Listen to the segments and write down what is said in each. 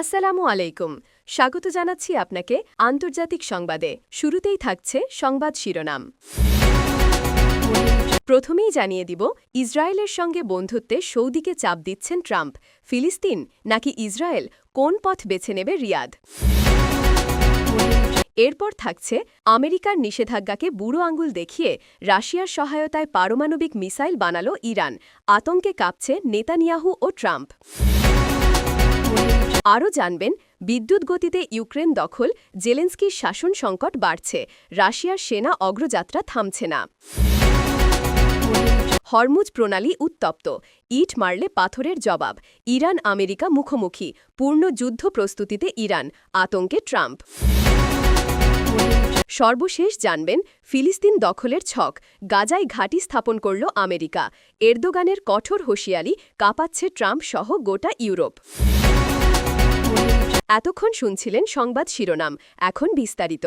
আসসালামু আলাইকুম। স্বাগত জানাচ্ছি আপনাকে আন্তর্জাতিক সংবাদে। শুরুতেই থাকছে সংবাদ শিরোনাম। প্রথমেই জানিয়ে দিব, ইসরায়েলের সঙ্গে বন্ধুত্বে সৌদিকে চাপ দিচ্ছেন ট্রাম্প। ফিলিস্তিন নাকি ইসরায়েল কোন পথ বেছে নেবে রিয়াদ? এরপর থাকছে, আমেরিকার নিষেধাজ্ঞাকে বুড়ো আঙ্গুল দেখিয়ে রাশিয়ার সহায়তায় পারমাণবিক মিসাইল বানালো ইরান। আতঙ্কে কাঁপছে নেতানিয়াহু ও ট্রাম্প। আরও জানবেন, বিদ্যুৎ গতিতে ইউক্রেন দখল, জেলেন্সকির শাসন সংকট বাড়ছে, রাশিয়ার সেনা অগ্রযাত্রা থামছে না। হরমুজ প্রণালী উত্তপ্ত, ইট মারলে পাথরের জবাব, ইরান আমেরিকা মুখোমুখি, পূর্ণ যুদ্ধ প্রস্তুতিতে ইরান, আতঙ্কে ট্রাম্প। সর্বশেষ জানবেন, ফিলিস্তিন দখলের ছক, গাজায় ঘাঁটি স্থাপন করল আমেরিকা, এরদোগানের কঠোর হুঁশিয়ারি কাঁপাচ্ছে ট্রাম্প সহ গোটা ইউরোপ। এতক্ষণ শুনছিলেন সংবাদ শিরোনাম এখন বিস্তারিত।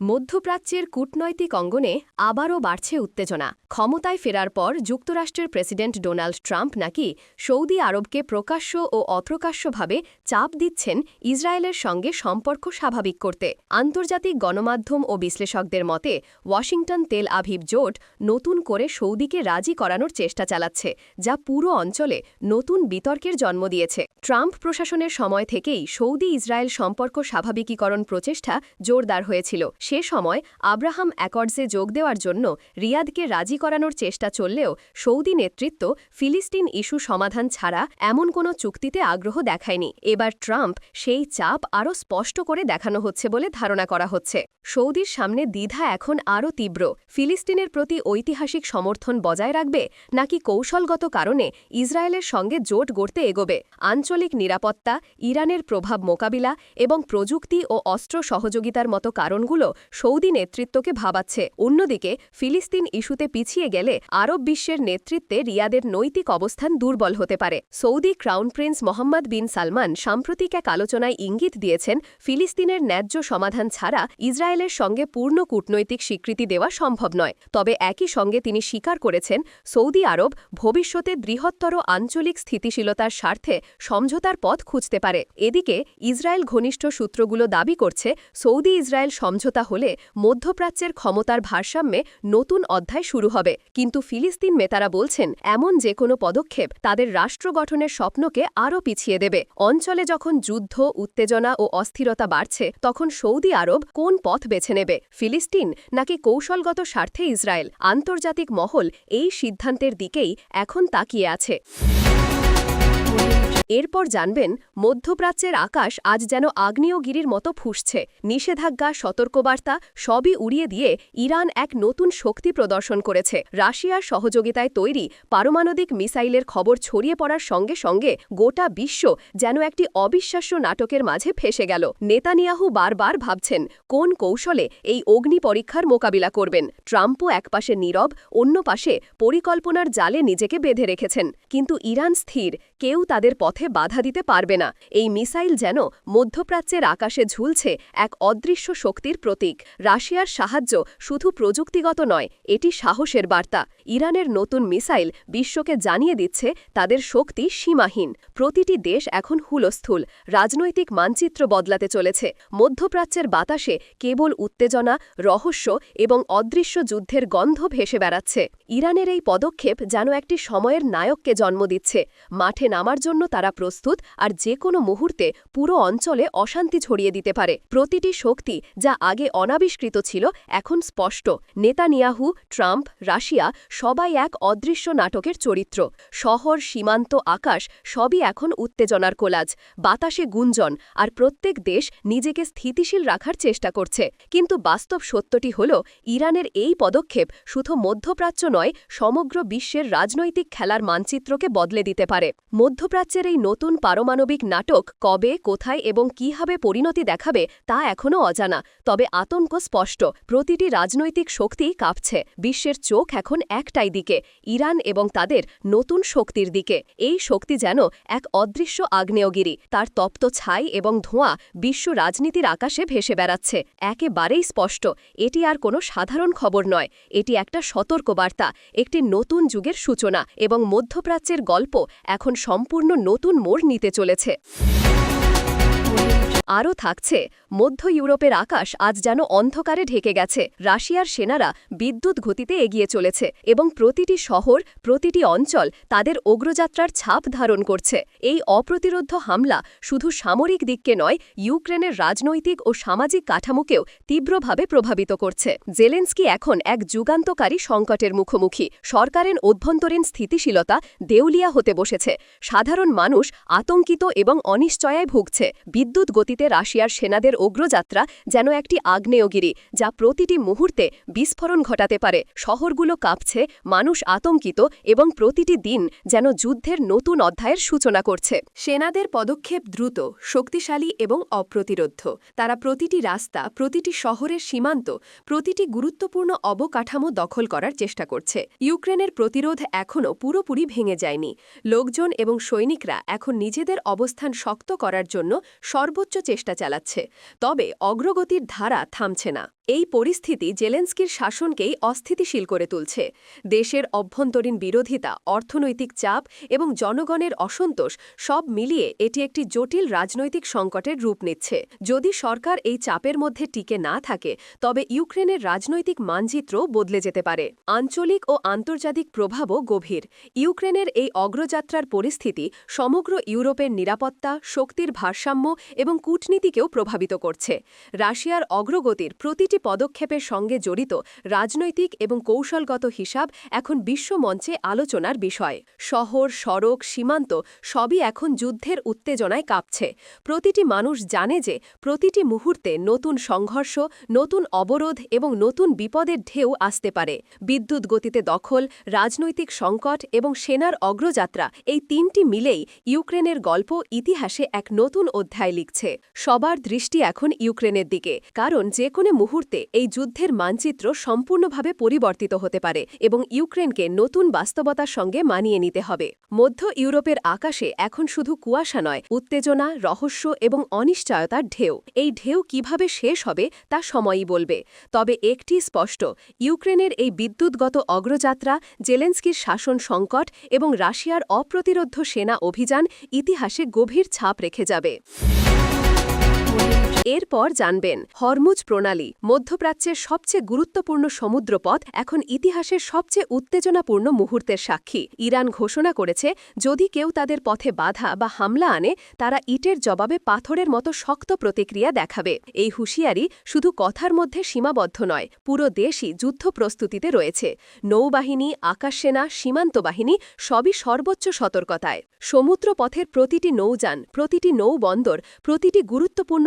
মধ্যপ্রাচ্যের কূটনৈতিক অঙ্গনে আবারও বাড়ছে উত্তেজনা। ক্ষমতায় ফেরার পর যুক্তরাষ্ট্রের প্রেসিডেন্ট ডোনাল্ড ট্রাম্প নাকি সৌদি আরবকে প্রকাশ্য ও অপ্রকাশ্যভাবে চাপ দিচ্ছেন ইসরায়েলের সঙ্গে সম্পর্ক স্বাভাবিক করতে। আন্তর্জাতিক গণমাধ্যম ও বিশ্লেষকদের মতে, ওয়াশিংটন তেল আভিব জোট নতুন করে সৌদিকে রাজি করানোর চেষ্টা চালাচ্ছে, যা পুরো অঞ্চলে নতুন বিতর্কের জন্ম দিয়েছে। ট্রাম্প প্রশাসনের সময় থেকেই সৌদি ইসরায়েল সম্পর্ক স্বাভাবিকীকরণ প্রচেষ্টা জোরদার হয়েছিল। সে সময় আব্রাহাম অ্যাকর্ডসে যোগ দেওয়ার জন্য রিয়াদকে রাজি করানোর চেষ্টা চললেও সৌদি নেতৃত্ব ফিলিস্তিন ইস্যু সমাধান ছাড়া এমন কোনো চুক্তিতে আগ্রহ দেখায়নি। এবার ট্রাম্প সেই চাপ আরও স্পষ্ট করে দেখানো হচ্ছে বলে ধারণা করা হচ্ছে। সৌদির সামনে দ্বিধা এখন আরও তীব্র। ফিলিস্তিনের প্রতি ঐতিহাসিক সমর্থন বজায় রাখবে নাকি কৌশলগত কারণে ইসরায়েলের সঙ্গে জোট গড়তে এগোবে? আঞ্চলিক নিরাপত্তা, ইরানের প্রভাব মোকাবিলা এবং প্রযুক্তি ও অস্ত্র সহযোগিতার মতো কারণগুলো সৌদি নেতৃত্বকে ভাবাচ্ছে। অন্যদিকে, ফিলিস্তিন ইস্যুতে পিছিয়ে গেলে আরব বিশ্বের নেতৃত্বে রিয়াদের নৈতিক অবস্থান দুর্বল হতে পারে। Saudi crown prince Mohammed bin Salman সাম্প্রতিক এক আলোচনায় ইঙ্গিত দিয়েছেন, ফিলিস্তিনের ন্যায্য সমাধান ছাড়া ইসরায়েলের সঙ্গে পূর্ণ কূটনৈতিক স্বীকৃতি দেওয়া সম্ভব নয়। তবে একই সঙ্গে তিনি স্বীকার করেছেন, সৌদি আরব ভবিষ্যতে বৃহত্তর আঞ্চলিক স্থিতিশীলতার স্বার্থে সমঝোতার পথ খুঁজতে পারে। এদিকে, ইসরায়েল ঘনিষ্ঠ সূত্রগুলো দাবি করছে সৌদি ইসরায়েল সমঝোতা হলে মধ্যপ্রাচ্যের ক্ষমতার ভারসাম্যে নতুন অধ্যায় শুরু হবে। কিন্তু ফিলিস্তিন মেতারা বলছেন, এমন যে কোনো পদক্ষেপ তাদের রাষ্ট্র গঠনের স্বপ্নকে আরও পিছিয়ে দেবে। অঞ্চলে যখন যুদ্ধ, উত্তেজনা ও অস্থিরতা বাড়ছে, তখন সৌদি আরব কোন পথ বেছে নেবে? ফিলিস্তিন নাকি কৌশলগত স্বার্থে ইসরায়েল? আন্তর্জাতিক মহল এই সিদ্ধান্তের দিকেই এখন তাকিয়ে আছে। এরপর জানবেন, মধ্যপ্রাচ্যের আকাশ আজ যেন আগ্নেয়গিরির মতো ফুসছে। নিষেধাজ্ঞা, সতর্কবার্তা সবই উড়িয়ে দিয়ে ইরান এক নতুন শক্তি প্রদর্শন করেছে। রাশিয়ার সহযোগিতায় তৈরি পারমাণবিক মিসাইলের খবর ছড়িয়ে পড়ার সঙ্গে সঙ্গে গোটা বিশ্ব যেন একটি অবিশ্বাস্য নাটকের মাঝে ফেসে গেল। নেতানিয়াহু বারবার ভাবছেন, কোন কৌশলে এই অগ্নি পরীক্ষার মোকাবিলা করবেন? ট্রাম্পও একপাশে নীরব অন্য পাশে পরিকল্পনার জালে নিজেকে বেঁধে রেখেছেন। কিন্তু ইরান স্থির কেউ তাদের পথে বাধা দিতে পারবে না। এই মিসাইল যেন মধ্যপ্রাচ্যের আকাশে ঝুলছে এক অদৃশ্য শক্তির প্রতীক। রাশিয়ার সাহায্য শুধু প্রযুক্তিগত নয়, এটি সাহসের বার্তা। ইরানের নতুন মিসাইল বিশ্বকে জানিয়ে দিচ্ছে তাদের শক্তি সীমাহীন। প্রতিটি দেশ এখন হুলস্থুল। রাজনৈতিক মানচিত্র বদলাতে চলেছে। মধ্যপ্রাচ্যের বাতাসে কেবল উত্তেজনা, রহস্য এবং অদৃশ্য যুদ্ধের গন্ধ ভেসে বেড়াচ্ছে। ইরানের এই পদক্ষেপ যেন একটি সময়ের নায়ককে জন্ম দিচ্ছে। মাঠে নামার জন্য তারা প্রস্তুত আর যে কোনো মুহূর্তে পুরো অঞ্চলে অশান্তি ছড়িয়ে দিতে পারে। প্রতিটি শক্তি যা আগে অনাবিষ্কৃত ছিল এখন স্পষ্ট। নেতানিয়াহু, ট্রাম্প, রাশিয়া সবাই এক অদৃশ্য নাটকের চরিত্র। শহর, সীমান্ত, আকাশ সবই এখন উত্তেজনার কোলাজ। বাতাসে গুঞ্জন আর প্রত্যেক দেশ নিজেকে স্থিতিশীল রাখার চেষ্টা করছে। কিন্তু বাস্তব সত্যটি হল, ইরানের এই পদক্ষেপ শুধু মধ্যপ্রাচ্য নয়, সমগ্র বিশ্বের রাজনৈতিক খেলার মানচিত্রকে বদলে দিতে পারে। মধ্যপ্রাচ্যের এই নতুন পারমাণবিক নাটক কবে, কোথায় এবং কীভাবে পরিণতি দেখাবে তা এখনও অজানা, তবে আতঙ্ক স্পষ্ট। প্রতিটি রাজনৈতিক শক্তি কাঁপছে। বিশ্বের চোখ এখন একটাই দিকে, ইরান এবং তাদের নতুন শক্তির দিকে। এই শক্তি যেন এক অদৃশ্য আগ্নেয়গিরি, তার তপ্ত ছাই এবং ধোঁয়া বিশ্ব রাজনীতির আকাশে ভেসে বেড়াচ্ছে। একেবারেই স্পষ্ট, এটি আর কোনো সাধারণ খবর নয়, এটি একটা সতর্কবার্তা, একটি নতুন যুগের সূচনা এবং মধ্যপ্রাচ্যের গল্প এখন সম্পূর্ণ নতুন মোড় নিতে চলেছে। আরও থাকছে। মধ্য ইউরোপের আকাশ আজ যেন অন্ধকারে ঢেকে গেছে। রাশিয়ার সেনারা বিদ্যুৎ গতিতে এগিয়ে চলেছে এবং প্রতিটি শহর, প্রতিটি অঞ্চল তাদের অগ্রযাত্রার ছাপ ধারণ করছে। এই অপ্রতিরোধ হামলা শুধু সামরিক দিককে নয়, ইউক্রেনের রাজনৈতিক ও সামাজিক কাঠামোকেও তীব্রভাবে প্রভাবিত করছে। জেলেন্সকি এখন এক যুগান্তকারী সংকটের মুখোমুখি। সরকারের অভ্যন্তরীণ স্থিতিশীলতা দেউলিয়া হতে বসেছে। সাধারণ মানুষ আতঙ্কিত এবং অনিশ্চয়ায় ভুগছে। বিদ্যুৎ গতিতে রাশিয়ার সেনাদের অগ্রযাত্রা যেন একটি আগ্নেয়গিরি, যা প্রতিটি মুহূর্তে বিস্ফোরণ ঘটাতে পারে। শহরগুলো কাঁপছে, মানুষ আতঙ্কিত এবং প্রতিটি দিন যেন যুদ্ধের নতুন অধ্যায়ের সূচনা করছে। সেনাদের পদক্ষেপ দ্রুত, শক্তিশালী এবং অপ্রতিরোধ তারা প্রতিটি রাস্তা, প্রতিটি শহরের সীমান্ত, প্রতিটি গুরুত্বপূর্ণ অবকাঠামো দখল করার চেষ্টা করছে। ইউক্রেনের প্রতিরোধ এখনও পুরোপুরি ভেঙে যায়নি। লোকজন এবং সৈনিকরা এখন নিজেদের অবস্থান শক্ত করার জন্য সর্বোচ্চ চেষ্টা চালাচ্ছে তবে অগ্রগতির ধারা থামছে না। এই পরিস্থিতি জেলেন্সকির শাসনকেই অস্থিতিশীল করে তুলছে। দেশের অভ্যন্তরীণ বিরোধিতা, অর্থনৈতিক চাপ এবং জনগণের অসন্তোষ সব মিলিয়ে এটি একটি জটিল রাজনৈতিক সংকটের রূপ নিচ্ছে। যদি সরকার এই চাপের মধ্যে টিকে না থাকে, তবে ইউক্রেনের রাজনৈতিক মানচিত্র বদলে যেতে পারে। আঞ্চলিক ও আন্তর্জাতিক প্রভাবও গভীর। ইউক্রেনের এই অগ্রযাত্রার পরিস্থিতি সমগ্র ইউরোপের নিরাপত্তা, শক্তির ভারসাম্য এবং কূটনীতিকেও প্রভাবিত করছে। রাশিয়ার অগ্রগতির প্রতিটি পদক্ষেপের সঙ্গে জড়িত রাজনৈতিক এবং কৌশলগত হিসাব এখন বিশ্বমঞ্চে আলোচনার বিষয়। শহর, সড়ক, সীমান্ত সবই এখন যুদ্ধের উত্তেজনায় কাঁপছে। প্রতিটি মানুষ জানে যে প্রতিটি মুহূর্তে নতুন সংঘর্ষ, নতুন অবরোধ এবং নতুন বিপদের ঢেউ আসতে পারে। বিদ্যুৎ গতিতে দখল, রাজনৈতিক সংকট এবং সেনার অগ্রযাত্রা এই তিনটি মিলেই ইউক্রেনের গল্প ইতিহাসে এক নতুন অধ্যায় লিখছে। সবার দৃষ্টি এখন ইউক্রেনের দিকে, কারণ যে কোনো মুহূর্তে এই যুদ্ধের মানচিত্র সম্পূর্ণভাবে পরিবর্তিত হতে পারে এবং ইউক্রেনকে নতুন বাস্তবতার সঙ্গে মানিয়ে নিতে হবে। মধ্য ইউরোপের আকাশে এখন শুধু কুয়াশা নয়, উত্তেজনা, রহস্য এবং অনিশ্চয়তার ঢেউ। এই ঢেউ কীভাবে শেষ হবে তা সময়ই বলবে। তবে একটি স্পষ্ট, ইউক্রেনের এই বিদ্যুৎগত অগ্রযাত্রা, জেলেন্সকির শাসন সংকট এবং রাশিয়ার অপ্রতিরোধ সেনা অভিযান ইতিহাসে গভীর ছাপ রেখে যাবে। এরপর জানবেন, হরমুজ প্রণালী মধ্যপ্রাচ্যের সবচেয়ে গুরুত্বপূর্ণ সমুদ্রপথ, এখন ইতিহাসের সবচেয়ে উত্তেজনাপূর্ণ মুহূর্তের সাক্ষী। ইরান ঘোষণা করেছে, যদি কেউ তাদের পথে বাধা বা হামলা আনে, তারা ইটের জবাবে পাথরের মতো শক্ত প্রতিক্রিয়া দেখাবে। এই হুঁশিয়ারি শুধু কথার মধ্যে সীমাবদ্ধ নয়, পুরো দেশই যুদ্ধ প্রস্তুতিতে রয়েছে। নৌবাহিনী, আকাশসেনা, সীমান্ত বাহিনী সবই সর্বোচ্চ সতর্কতায়। সমুদ্রপথের প্রতিটি নৌযান, প্রতিটি নৌবন্দর, প্রতিটি গুরুত্বপূর্ণ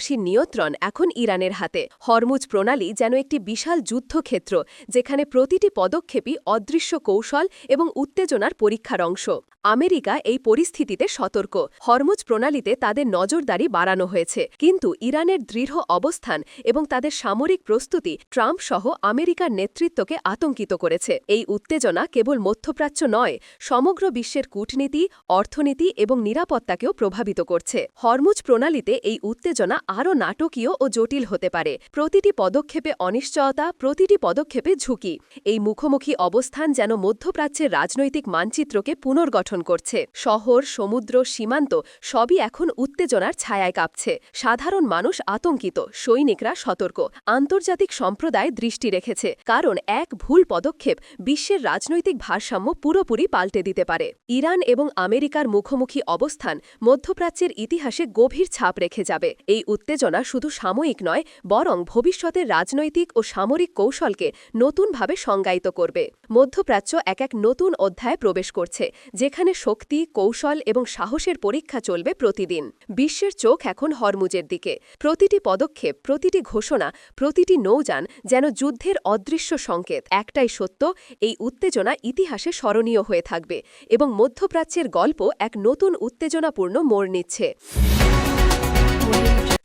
জলরাশির নিয়ন্ত্রণ এখন ইরানের হাতে। হরমুজ প্রণালী যেন একটি বিশাল যুদ্ধক্ষেত্র, যেখানে প্রতিটি পদক্ষেপই অদৃশ্য কৌশল এবং উত্তেজনার পরীক্ষার অংশ। আমেরিকা এই পরিস্থিতিতে সতর্ক। হরমুজ প্রণালীতে তাদের নজরদারি বাড়ানো হয়েছে। কিন্তু ইরানের দৃঢ় অবস্থান এবং তাদের সামরিক প্রস্তুতি ট্রাম্প সহ আমেরিকার নেতৃত্বকে আতঙ্কিত করেছে। এই উত্তেজনা কেবল মধ্যপ্রাচ্য নয়, সমগ্র বিশ্বের কূটনীতি, অর্থনীতি এবং নিরাপত্তাকেও প্রভাবিত করছে। হরমুজ প্রণালীতে এই উত্তেজনা আরও নাটকীয় ও জটিল হতে পারে। প্রতিটি পদক্ষেপে অনিশ্চয়তা, প্রতিটি পদক্ষেপে ঝুঁকি। এই মুখোমুখি অবস্থান যেন মধ্যপ্রাচ্যের রাজনৈতিক মানচিত্রকে পুনর্গঠন করছে। শহর, সমুদ্র, সীমান্ত সবই এখন উত্তেজনার ছায়ায় কাঁপছে। সাধারণ মানুষ আতঙ্কিত, সৈনিকরা সতর্ক। আন্তর্জাতিক সম্প্রদায় দৃষ্টি রেখেছে। কারণ এক ভুল পদক্ষেপ বিশ্বের রাজনৈতিক ভারসাম্য পুরোপুরি পাল্টে দিতে পারে। ইরান এবং আমেরিকার মুখোমুখি অবস্থান মধ্যপ্রাচ্যের ইতিহাসে গভীর ছাপ রেখে যাবে। এই উত্তেজনা শুধু সাময়িক নয়, বরং ভবিষ্যতের রাজনৈতিক ও সামরিক কৌশলকে নতুনভাবে সংজ্ঞায়িত করবে। মধ্যপ্রাচ্য এক এক নতুন অধ্যায়ে প্রবেশ করছে, যেখানে শক্তি, কৌশল এবং সাহসের পরীক্ষা চলবে প্রতিদিন। বিশ্বের চোখ এখন হরমুজের দিকে। প্রতিটি পদক্ষেপ, প্রতিটি ঘোষণা, প্রতিটি নৌযান যেন যুদ্ধের অদৃশ্য সংকেত। একটাই সত্য, এই উত্তেজনা ইতিহাসে স্মরণীয় হয়ে থাকবে এবং মধ্যপ্রাচ্যের গল্প এক নতুন উত্তেজনাপূর্ণ মোড় নিচ্ছে।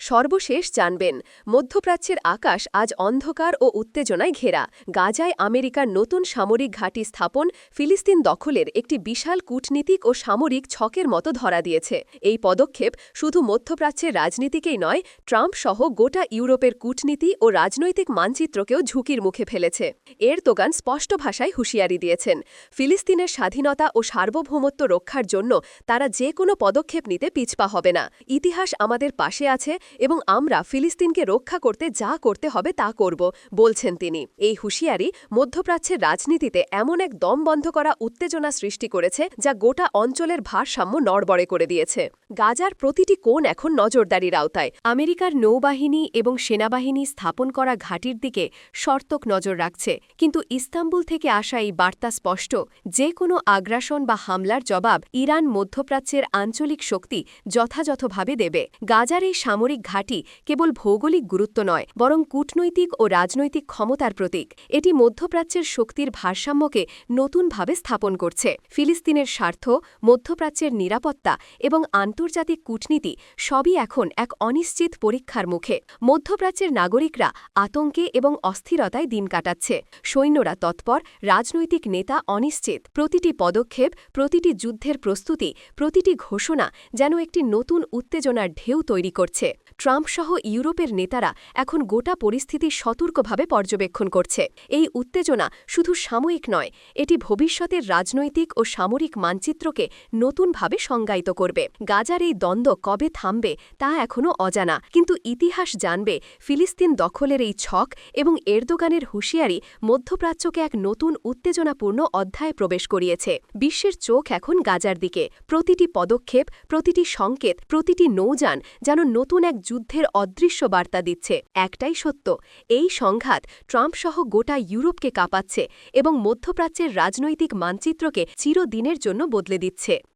সর্বশেষ জানবেন, মধ্যপ্রাচ্যের আকাশ আজ অন্ধকার ও উত্তেজনায় ঘেরা। গাজায় আমেরিকার নতুন সামরিক ঘাঁটি স্থাপন ফিলিস্তিন দখলের একটি বিশাল কূটনীতিক ও সামরিক ছকের মতো ধরা দিয়েছে। এই পদক্ষেপ শুধু মধ্যপ্রাচ্যের রাজনীতিকেই নয় ট্রাম্প সহ গোটা ইউরোপের কূটনীতি ও রাজনৈতিক মানচিত্রকেও ঝুঁকির মুখে ফেলেছে। এর তোগান স্পষ্ট ভাষায় হুঁশিয়ারি দিয়েছেন, ফিলিস্তিনের স্বাধীনতা ও সার্বভৌমত্ব রক্ষার জন্য তারা যে কোনো পদক্ষেপ নিতে পিছপা হবে না। ইতিহাস আমাদের পাশে আছে এবং আমরা ফিলিস্তিনকে রক্ষা করতে যা করতে হবে তা করব, বলছেন তিনি। এই হুঁশিয়ারি মধ্যপ্রাচ্যের রাজনীতিতে এমন এক দম বন্ধ করা উত্তেজনা সৃষ্টি করেছে, যা গোটা অঞ্চলের ভারসাম্য নড়বড়ে করে দিয়েছে। গাজার প্রতিটি কোণ এখন নজরদারির আওতায়। আমেরিকার নৌবাহিনী এবং সেনাবাহিনী স্থাপন করা ঘাঁটির দিকে সর্তক নজর রাখছে। কিন্তু ইস্তাম্বুল থেকে আসা এই বার্তা স্পষ্ট, যে কোনো আগ্রাসন বা হামলার জবাব ইরান মধ্যপ্রাচ্যের আঞ্চলিক শক্তি যথাযথভাবে দেবে। গাজার এই সামরিক ঘাঁটি কেবল ভৌগোলিক গুরুত্ব নয়, বরং কূটনৈতিক ও রাজনৈতিক ক্ষমতার প্রতীক। এটি মধ্যপ্রাচ্যের শক্তির ভারসাম্যকে নতুনভাবে স্থাপন করছে। ফিলিস্তিনের স্বার্থ, মধ্যপ্রাচ্যের নিরাপত্তা এবং আন্তর্জাতিক কূটনীতি সবই এখন এক অনিশ্চিত পরীক্ষার মুখে। মধ্যপ্রাচ্যের নাগরিকরা আতঙ্কে এবং অস্থিরতায় দিন কাটাচ্ছে। সৈন্যরা তৎপর, রাজনৈতিক নেতা অনিশ্চিত। প্রতিটি পদক্ষেপ, প্রতিটি যুদ্ধের প্রস্তুতি, প্রতিটি ঘোষণা যেন একটি নতুন উত্তেজনার ঢেউ তৈরি করছে। ট্রাম্প সহ ইউরোপের নেতারা এখন গোটা পরিস্থিতি সতর্কভাবে পর্যবেক্ষণ করছে। এই উত্তেজনা শুধু সাময়িক নয়, এটি ভবিষ্যতের রাজনৈতিক ও সামরিক মানচিত্রকে নতুনভাবে সংজ্ঞায়িত করবে। গাজার এই দ্বন্দ্ব কবে থামবে তা এখনও অজানা, কিন্তু ইতিহাস জানবে ফিলিস্তিন দখলের এই ছক এবং এরদোগানের হুঁশিয়ারি মধ্যপ্রাচ্যকে এক নতুন উত্তেজনাপূর্ণ অধ্যায়ে প্রবেশ করিয়েছে। বিশ্বের চোখ এখন গাজার দিকে। প্রতিটি পদক্ষেপ, প্রতিটি সংকেত, প্রতিটি নৌযান যেন নতুন এক যুদ্ধের অদৃশ্য বার্তা দিচ্ছে। একটাই সত্য, এই সংঘাত ট্রাম্প সহ গোটা ইউরোপকে কাঁপাচ্ছে এবং মধ্যপ্রাচ্যের রাজনৈতিক মানচিত্রকে চিরদিনের জন্য বদলে দিচ্ছে।